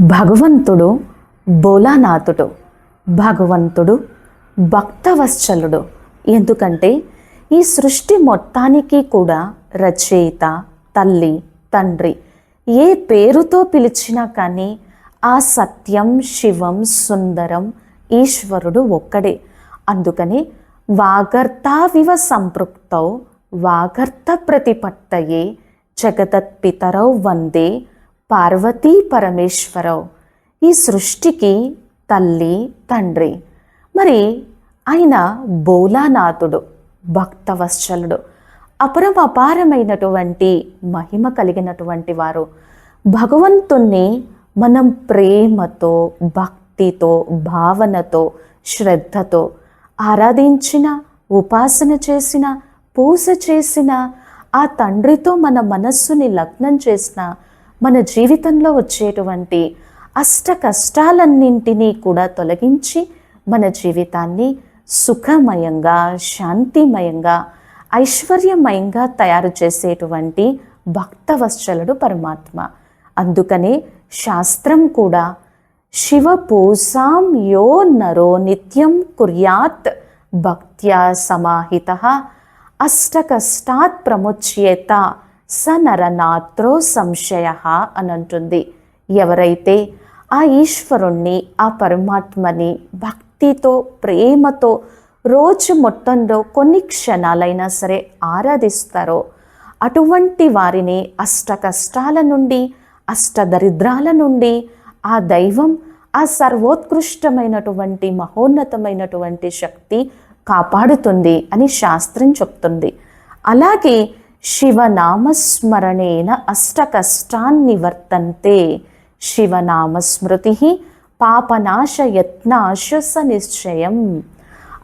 భగవంతుడు భోలానాథుడు భగవంతుడు భక్తవత్సలుడు. ఎందుకంటే ఈ సృష్టి మొత్తానికి కూడా రచయిత తల్లి తండ్రి ఏ పేరుతో పిలిచినా కానీ ఆ సత్యం శివం సుందరం ఈశ్వరుడు ఒక్కడే. అందుకని వాగర్తావివ సంపృక్తౌ వాగర్త ప్రతిపత్తయే జగదత్పితరౌ వందే పార్వతీ పరమేశ్వరవు ఈ సృష్టికి తల్లి తండ్రి. మరి ఆయన బోలానాథుడు భక్తవత్సలుడు. అపరం అపారమైనటువంటి మహిమ కలిగినటువంటి వారు. భగవంతుణ్ణి మనం ప్రేమతో భక్తితో భావనతో శ్రద్ధతో ఆరాధించిన ఉపాసన చేసిన పూజ చేసిన ఆ తండ్రితో మన మనస్సుని లగ్నం చేసిన మన జీవితంలో వచ్చేటువంటి అష్ట కష్టాలన్నింటినీ కూడా తొలగించి మన జీవితాన్ని సుఖమయంగా శాంతిమయంగా ఐశ్వర్యమయంగా తయారు చేసేటువంటి భక్తవత్సలుడు పరమాత్మ. అందుకనే శాస్త్రం కూడా శివ పూసాం యో నరో నిత్యం కుర్యాత్ భక్త్యా సమాహిత అష్టకష్టాత్ ప్రముచ్యేత స నరనాత్రో సంశయ అని అంటుంది ఎవరైతే ఆ ఈశ్వరుణ్ణి ఆ పరమాత్మని భక్తితో ప్రేమతో రోజు మొత్తంలో కొన్ని క్షణాలైనా సరే ఆరాధిస్తారో అటువంటి వారిని అష్ట కష్టాల నుండి అష్ట దరిద్రాల నుండి ఆ దైవం ఆ సర్వోత్కృష్టమైనటువంటి మహోన్నతమైనటువంటి శక్తి కాపాడుతుంది అని శాస్త్రం చెప్తుంది. అలాగే శివనామస్మరణేన అష్ట కష్టాన్ని శివనామస్మృతి పాపనాశ నిశ్చయం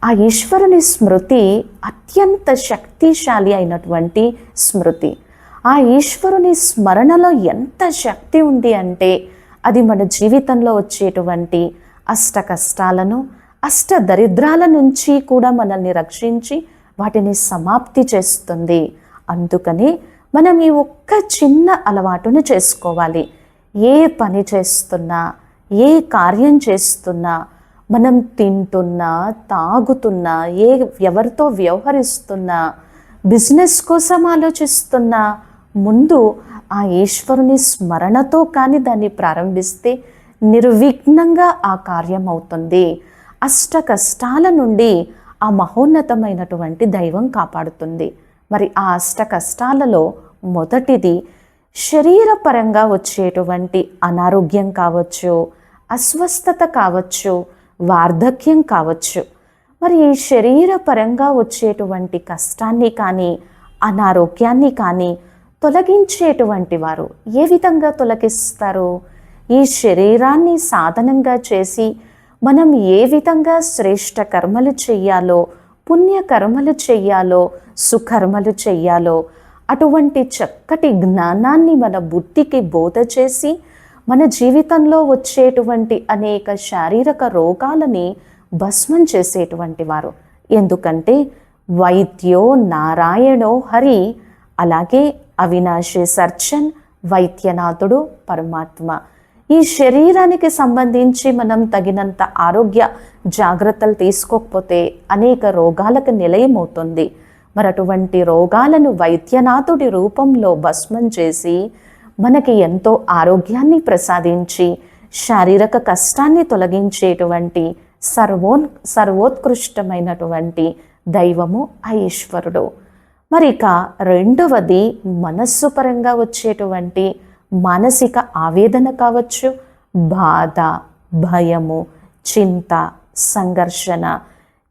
ఆ ఈశ్వరుని స్మృతి అత్యంత శక్తిశాలి అయినటువంటి స్మృతి. ఆ ఈశ్వరుని స్మరణలో ఎంత శక్తి ఉంది అంటే అది మన జీవితంలో వచ్చేటువంటి అష్ట కష్టాలను అష్ట దరిద్రాల నుంచి కూడా మనల్ని రక్షించి వాటిని సమాప్తి చేస్తుంది. అందుకని మనం ఈ ఒక్క చిన్న అలవాటును చేసుకోవాలి. ఏ పని చేస్తున్నా ఏ కార్యం చేస్తున్నా మనం తింటున్నా తాగుతున్నా ఏ ఎవరితో వ్యవహరిస్తున్నా బిజినెస్ కోసం ఆలోచిస్తున్నా ముందు ఆ ఈశ్వరుని స్మరణతో కానీ దాన్ని ప్రారంభిస్తే నిర్విఘ్నంగా ఆ కార్యం అవుతుంది. అష్ట కష్టాల నుండి ఆ మహోన్నతమైనటువంటి దైవం కాపాడుతుంది. మరి ఆ అష్ట కష్టాలలో మొదటిది శరీరపరంగా వచ్చేటువంటి అనారోగ్యం కావచ్చు అస్వస్థత కావచ్చు వార్ధక్యం కావచ్చు. మరి ఈ శరీరపరంగా వచ్చేటువంటి కష్టాన్ని కానీ అనారోగ్యాన్ని కానీ తొలగించేటువంటి వారు ఏ విధంగా తొలగిస్తారు? ఈ శరీరాన్ని సాధనంగా చేసి మనం ఏ విధంగా శ్రేష్ట కర్మలు చేయాలో పుణ్యకర్మలు చెయ్యాలో సుకర్మలు చెయ్యాలో అటువంటి చక్కటి జ్ఞానాన్ని మన బుద్ధికి బోధ చేసి మన జీవితంలో వచ్చేటువంటి అనేక శారీరక రోగాలని భస్మం చేసేటువంటి వారు. ఎందుకంటే వైద్యో నారాయణో హరి అలాగే అవినాశి సర్చన్ వైద్యనాథుడు పరమాత్మ. ఈ శరీరానికి సంబంధించి మనం తగినంత ఆరోగ్య జాగ్రత్తలు తీసుకోకపోతే అనేక రోగాలకు నిలయమవుతుంది. మరి అటువంటి రోగాలను వైద్యనాథుడి రూపంలో భస్మం చేసి మనకి ఎంతో ఆరోగ్యాన్ని ప్రసాదించి శారీరక కష్టాన్ని తొలగించేటువంటి సర్వో సర్వోత్కృష్టమైనటువంటి దైవము ఆ ఈశ్వరుడు. మరి ఇక రెండవది మనస్సు పరంగా వచ్చేటువంటి మానసిక ఆవేదన కావచ్చు బాధ భయము చింత సంఘర్షణ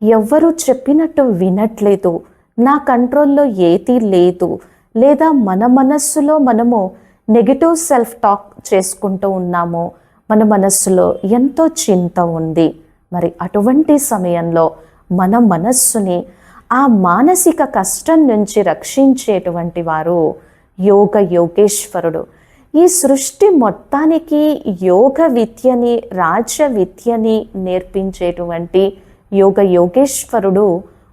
ఎవ్వరూ చెప్పినట్టు వినట్లేదు. నా కంట్రోల్లో ఏది లేదు. లేదా మన మనస్సులో మనము నెగిటివ్ సెల్ఫ్ టాక్ చేసుకుంటూ ఉన్నాము. మన మనస్సులో ఎంతో చింత ఉంది. మరి అటువంటి సమయంలో మన మనస్సుని ఆ మానసిక కష్టం నుంచి రక్షించేటువంటి వారు యోగ యోగేశ్వరుడు. ఈ సృష్టి మొత్తానికి యోగ విద్యని రాజ విద్యని నేర్పించేటువంటి యోగ యోగేశ్వరుడు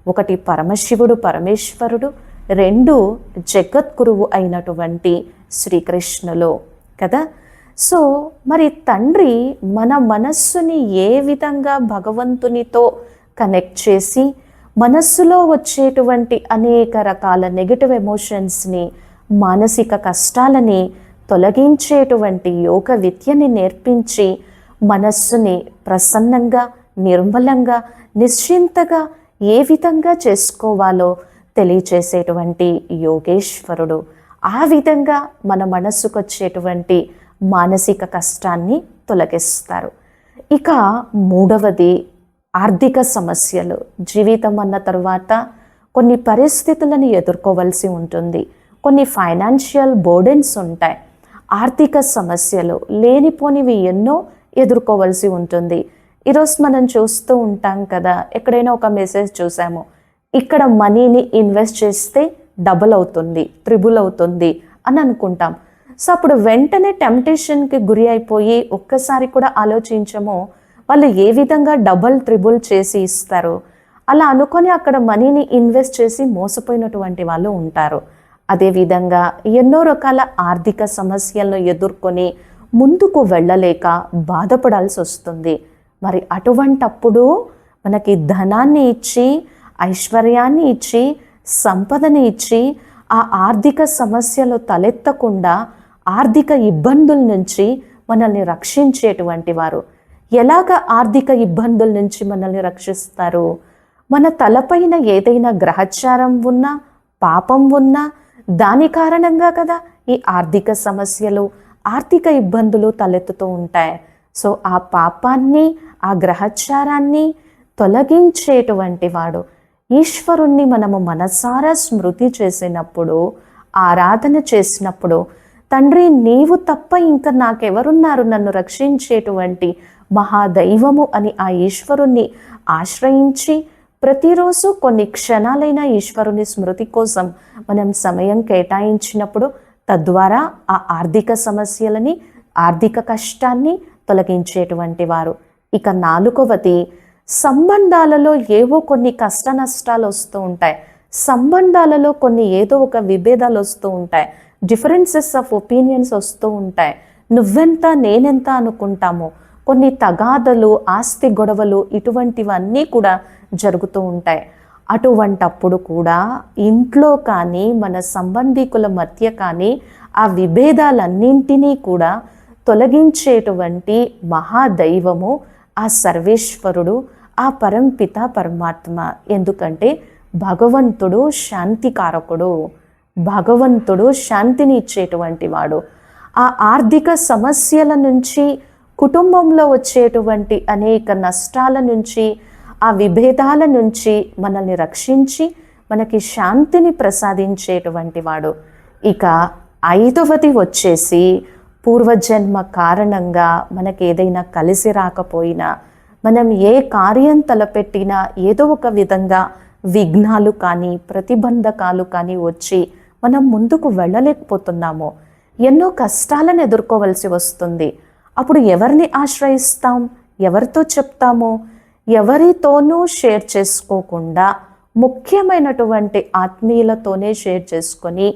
ఒకటి పరమశివుడు పరమేశ్వరుడు రెండు జగద్గురువు అయినటువంటి శ్రీకృష్ణులు కదా? సో మరి తండ్రి మన మనస్సుని ఏ విధంగా భగవంతునితో కనెక్ట్ చేసి మనస్సులో వచ్చేటువంటి అనేక రకాల నెగిటివ్ ఎమోషన్స్ని మానసిక కష్టాలని తొలగించేటువంటి యోగ విద్యని నేర్పించి మనస్సుని ప్రసన్నంగా నిర్మలంగా నిశ్చింతగా ఏ విధంగా చేసుకోవాలో తెలియచేసేటువంటి యోగేశ్వరుడు. ఆ విధంగా మన మనస్సుకు వచ్చేటువంటి మానసిక కష్టాన్ని తొలగిస్తారు. ఇక మూడవది ఆర్థిక సమస్యలు. జీవితం అన్న తర్వాత కొన్ని పరిస్థితులను ఎదుర్కోవలసి ఉంటుంది. కొన్ని ఫైనాన్షియల్ బోర్డెన్స్ ఉంటాయి. ఆర్థిక సమస్యలు లేనిపోనివి ఎన్నో ఎదుర్కోవాల్సి ఉంటుంది. ఈరోజు మనం చూస్తూ ఉంటాం కదా ఎక్కడైనా ఒక మెసేజ్ చూసాము. ఇక్కడ మనీని ఇన్వెస్ట్ చేస్తే డబుల్ అవుతుంది త్రిబుల్ అవుతుంది అని అనుకుంటాం. సో అప్పుడు వెంటనే టెంప్టేషన్కి గురి అయిపోయి ఒక్కసారి కూడా ఆలోచించము వాళ్ళు ఏ విధంగా డబుల్ త్రిబుల్ చేసి ఇస్తారు? అలా అనుకొని అక్కడ మనీని ఇన్వెస్ట్ చేసి మోసపోయినటువంటి వాళ్ళు ఉంటారు. అదేవిధంగా ఎన్నో రకాల ఆర్థిక సమస్యలను ఎదుర్కొని ముందుకు వెళ్ళలేక బాధపడాల్సి వస్తుంది. మరి అటువంటప్పుడు మనకి ధనాన్ని ఇచ్చి ఐశ్వర్యాన్ని ఇచ్చి సంపదని ఇచ్చి ఆ ఆర్థిక సమస్యలు తలెత్తకుండా ఆర్థిక ఇబ్బందుల నుంచి మనల్ని రక్షించేటువంటి వారు. ఎలాగ ఆర్థిక ఇబ్బందుల నుంచి మనల్ని రక్షిస్తారు? మన తలపైన ఏదైనా గ్రహచారం ఉన్నా పాపం ఉన్నా దాని కారణంగా కదా ఈ ఆర్థిక సమస్యలు ఆర్థిక ఇబ్బందులు తలెత్తుతూ ఉంటాయి. సో ఆ పాపాన్ని ఆ గ్రహచారాన్ని తొలగించేటువంటి వాడు ఈశ్వరుణ్ణి మనము మనసారా స్మృతి చేసినప్పుడు ఆరాధన చేసినప్పుడు తండ్రి నీవు తప్ప ఇంకా నాకెవరున్నారు నన్ను రక్షించేటువంటి మహాదైవము అని ఆ ఈశ్వరుణ్ణి ఆశ్రయించి ప్రతిరోజు కొన్ని క్షణాలైన ఈశ్వరుని స్మృతి కోసం మనం సమయం కేటాయించినప్పుడు తద్వారా ఆ ఆర్థిక సమస్యలని ఆర్థిక కష్టాన్ని తొలగించేటువంటి వారు. ఇక నాలుగవది సంబంధాలలో ఏవో కొన్ని కష్ట నష్టాలు వస్తూ ఉంటాయి. సంబంధాలలో కొన్ని ఏదో ఒక విభేదాలు వస్తూ ఉంటాయి. డిఫరెన్సెస్ ఆఫ్ ఒపీనియన్స్ వస్తూ ఉంటాయి. నువ్వెంత నేనెంత అనుకుంటాము కొన్ని తగాదలు ఆస్తి గొడవలు ఇటువంటివన్నీ కూడా జరుగుతూ ఉంటాయి. అటువంటప్పుడు కూడా ఇంట్లో కానీ మన సంబంధికుల మధ్య కానీ ఆ విభేదాలన్నింటినీ కూడా తొలగించేటువంటి మహాదైవము ఆ సర్వేశ్వరుడు ఆ పరంపిత పరమాత్మ. ఎందుకంటే భగవంతుడు శాంతికారకుడు భగవంతుడు శాంతిని ఇచ్చేటువంటి వాడు. ఆ ఆర్థిక సమస్యల నుంచి కుటుంబంలో వచ్చేటువంటి అనేక నష్టాల నుంచి ఆ విభేదాల నుంచి మనల్ని రక్షించి మనకి శాంతిని ప్రసాదించేటువంటి వాడు. ఇక ఐదవది వచ్చేసి పూర్వజన్మ కారణంగా మనకి ఏదైనా కలిసి రాకపోయినా మనం ఏ కార్యం తలపెట్టినా ఏదో ఒక విధంగా విఘ్నాలు కానీ ప్రతిబంధకాలు కానీ వచ్చి మనం ముందుకు వెళ్ళలేకపోతున్నాము. ఎన్నో కష్టాలను ఎదుర్కోవలసి వస్తుంది. అప్పుడు ఎవరిని ఆశ్రయిస్తాం? ఎవరితో చెప్తాము? ఎవరితోనూ షేర్ చేసుకోకుండా ముఖ్యమైనటువంటి ఆత్మీయులతోనే షేర్ చేసుకొని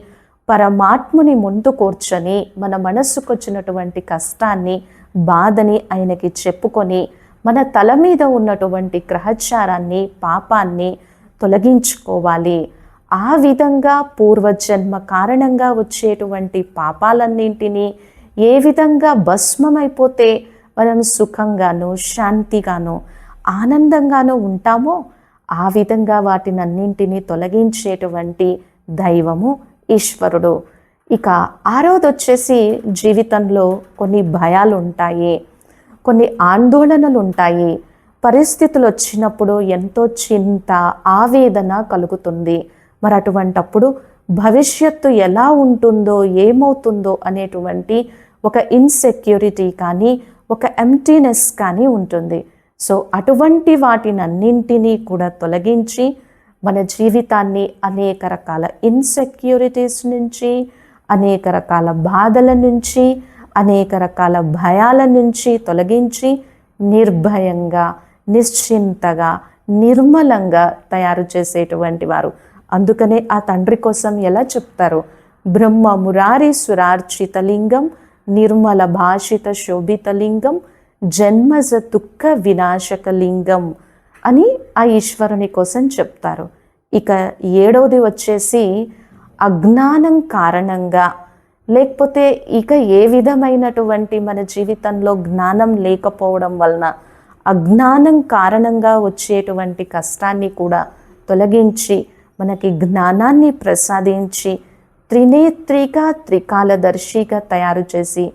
పరమాత్ముని ముందు కూర్చొని మన మనస్సుకు వచ్చినటువంటి కష్టాన్ని బాధని ఆయనకి చెప్పుకొని మన తల మీద ఉన్నటువంటి గ్రహచారాన్ని పాపాన్ని తొలగించుకోవాలి. ఆ విధంగా పూర్వజన్మ కారణంగా వచ్చేటువంటి పాపాలన్నింటినీ ఏ విధంగా భస్మమైపోతే మనం సుఖంగాను శాంతిగాను ఆనందంగానో ఉంటామో ఆ విధంగా వాటినన్నింటినీ తొలగించేటువంటి దైవము ఈశ్వరుడు. ఇక ఆరోది వచ్చేసి జీవితంలో కొన్ని భయాలు ఉంటాయి కొన్ని ఆందోళనలు ఉంటాయి పరిస్థితులు వచ్చినప్పుడు ఎంతో చింత ఆవేదన కలుగుతుంది. మరి అటువంటప్పుడు భవిష్యత్తు ఎలా ఉంటుందో ఏమవుతుందో అనేటువంటి ఒక ఇన్సెక్యూరిటీ కానీ ఒక ఎంటీనెస్ కానీ ఉంటుంది. సో అటువంటి వాటినన్నింటినీ కూడా తొలగించి మన జీవితాన్ని అనేక రకాల ఇన్సెక్యూరిటీస్ నుంచి అనేక రకాల బాధల నుంచి అనేక రకాల భయాల నుంచి తొలగించి నిర్భయంగా నిశ్చింతగా నిర్మలంగా తయారు చేసేటువంటి వారు. అందుకనే ఆ తండ్రి కోసం ఎలా చెప్తారు? బ్రహ్మ మురారి సురార్చితలింగం నిర్మల భాషిత శోభిత లింగం జన్మజ దుఃఖ వినాశక లింగం అని ఆ ఈశ్వరుని కోసం చెప్తారు. ఇక ఏడవది వచ్చేసి అజ్ఞానం కారణంగా. లేకపోతే ఇక ఏ విధమైనటువంటి మన జీవితంలో జ్ఞానం లేకపోవడం వలన అజ్ఞానం కారణంగా వచ్చేటువంటి కష్టాన్ని కూడా తొలగించి మనకి జ్ఞానాన్ని ప్రసాదించి త్రినేత్రిగా త్రికాలదర్శిగా తయారు చేసి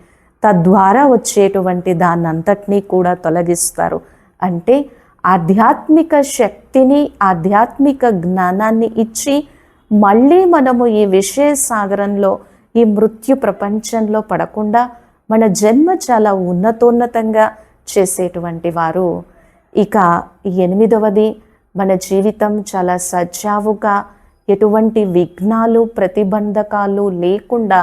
తద్వారా వచ్చేటువంటి దాన్నంతటినీ కూడా తొలగిస్తారు. అంటే ఆధ్యాత్మిక శక్తిని ఆధ్యాత్మిక జ్ఞానాన్ని ఇచ్చి మళ్ళీ మనము ఈ విషయ సాగరంలో ఈ మృత్యు ప్రపంచంలో పడకుండా మన జన్మ చాలా ఉన్నతోన్నతంగా చేసేటువంటి వారు. ఇక ఎనిమిదవది మన జీవితం చాలా సజావుగా ఎటువంటి విఘ్నాలు ప్రతిబంధకాలు లేకుండా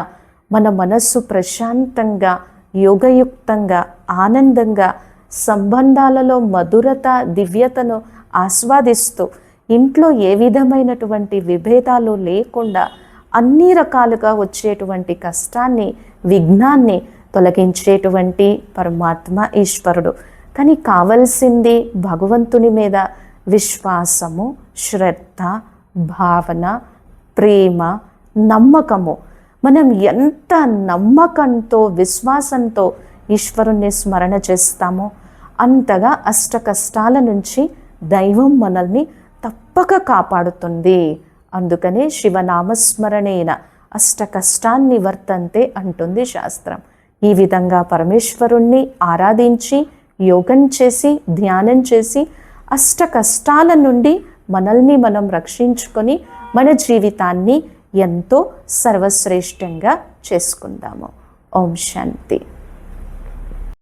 మన మనస్సు ప్రశాంతంగా యోగయుక్తంగా ఆనందంగా సంబంధాలలో మధురత దివ్యతను ఆస్వాదిస్తూ ఇంట్లో ఏ విధమైనటువంటి విభేదాలు లేకుండా అన్ని రకాలుగా వచ్చేటువంటి కష్టాన్ని విఘ్నాన్ని తొలగించేటువంటి పరమాత్మ ఈశ్వరుడు. కానీ కావలసింది భగవంతుని మీద విశ్వాసము శ్రద్ధ భావన ప్రేమ నమ్మకము. మనం ఎంత నమ్మకంతో విశ్వాసంతో ఈశ్వరుణ్ణి స్మరణ చేస్తామో అంతగా అష్ట కష్టాల నుంచి దైవం మనల్ని తప్పక కాపాడుతుంది. అందుకనే శివనామస్మరణేన అష్ట కష్టాన్ని వర్తంతే అంటుంది శాస్త్రం. ఈ విధంగా పరమేశ్వరుణ్ణి ఆరాధించి యోగం చేసి ధ్యానం చేసి అష్ట కష్టాల నుండి మనల్ని మనం రక్షించుకొని మన జీవితాన్ని ఎంతో సర్వశ్రేష్టంగా చేసుకుందాము. ఓం శాంతి.